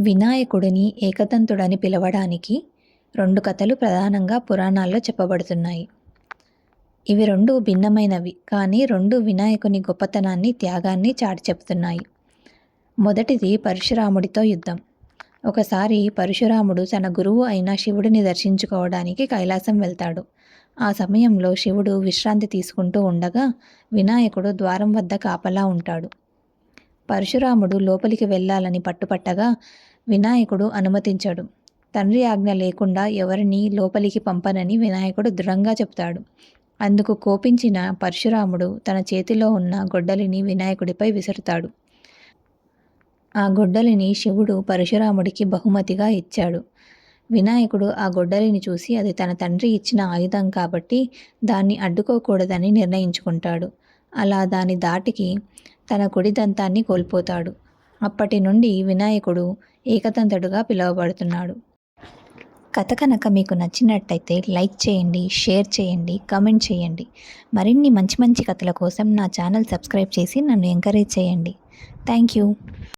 వినాయకుడిని ఏకదంతుడని పిలవడానికి రెండు కథలు ప్రధానంగా పురాణాల్లో చెప్పబడుతున్నాయి. ఇవి రెండు భిన్నమైనవి కానీ రెండు వినాయకుని గొప్పతనాన్ని త్యాగాన్ని చాటి చెప్తున్నాయి మొదటిది పరశురాముడితో యుద్ధం. ఒకసారి పరశురాముడు తన గురువు అయిన శివుడిని దర్శించుకోవడానికి కైలాసం వెళ్తాడు. ఆ సమయంలో శివుడు విశ్రాంతి తీసుకుంటూ ఉండగా వినాయకుడు ద్వారం వద్ద కాపలా ఉంటాడు. పరశురాముడు లోపలికి వెళ్ళాలని పట్టుపట్టగా వినాయకుడు అనుమతించాడు. తండ్రి ఆజ్ఞ లేకుండా ఎవరిని లోపలికి పంపనని వినాయకుడు దృఢంగా చెప్తాడు. అందుకు కోపించిన పరశురాముడు తన చేతిలో ఉన్న గొడ్డలిని వినాయకుడిపై విసురుతాడు. ఆ గొడ్డలిని శివుడు పరశురాముడికి బహుమతిగా ఇచ్చాడు. వినాయకుడు ఆ గొడ్డలిని చూసి అది తన తండ్రి ఇచ్చిన ఆయుధం కాబట్టి దాన్ని అడ్డుకోకూడదని నిర్ణయించుకుంటాడు. అలా దాని దాటికి తన కుడి దంతాన్ని కోల్పోతాడు. అప్పటి నుండి వినాయకుడు ఏకతంతడుగా పిలువబడుతున్నాడు. కథ కనుక మీకు నచ్చినట్టయితే లైక్ చేయండి షేర్ చేయండి కామెంట్ చేయండి. మరిన్ని మంచి మంచి కథల కోసం నా ఛానల్ సబ్స్క్రైబ్ చేసి నన్ను ఎంకరేజ్ చేయండి. Thank you.